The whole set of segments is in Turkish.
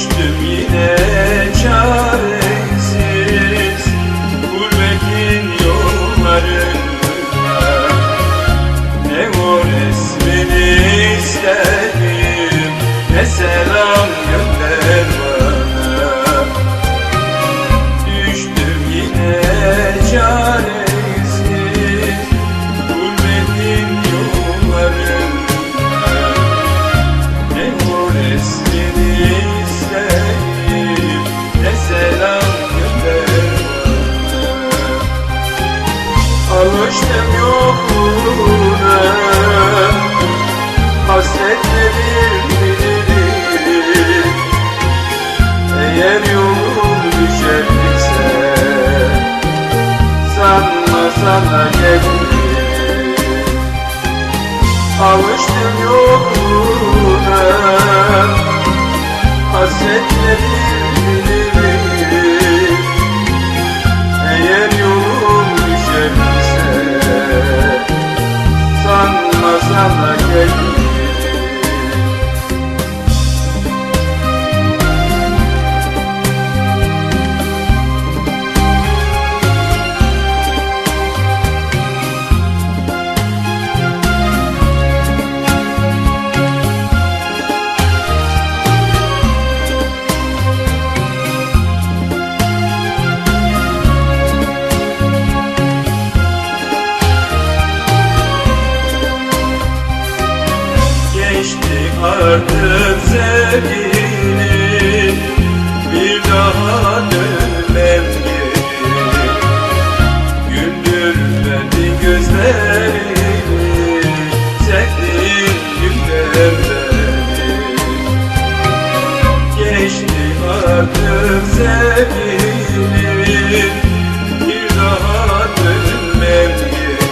Düştüm yine çaresiz. Gurbetin yollarında Ne o resmini istedim Ne selam gönderdim. Alıştım yokluğuna. Hasretle bir bilirim Eğer yolum düşerse Sanma sana gelirim Alıştım yokluğuna artık sevgilim Bir daha dönmem geri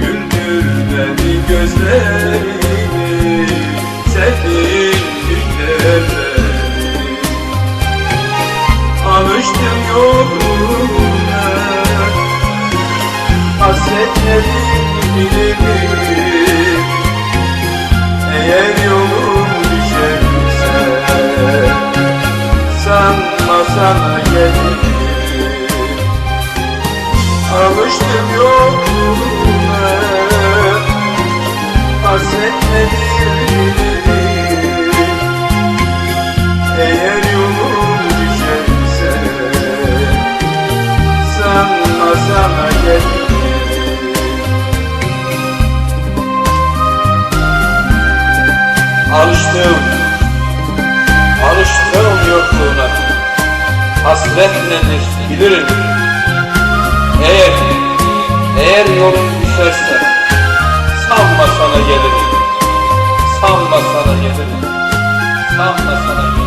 Güldürmedi gözlerimi Sevdiğim günlerleri Alıştım yoluna bilirim Eğer yolum düşerse Sanma sana gelirim Alıştım yoluna Hasretle bilirim alıştım yokluğuna Hasretlenir bilirim. Eğer, eğer yolun düşerse Sanma sana gelirim. Sanma sana gelirim. Sanma sana gelirim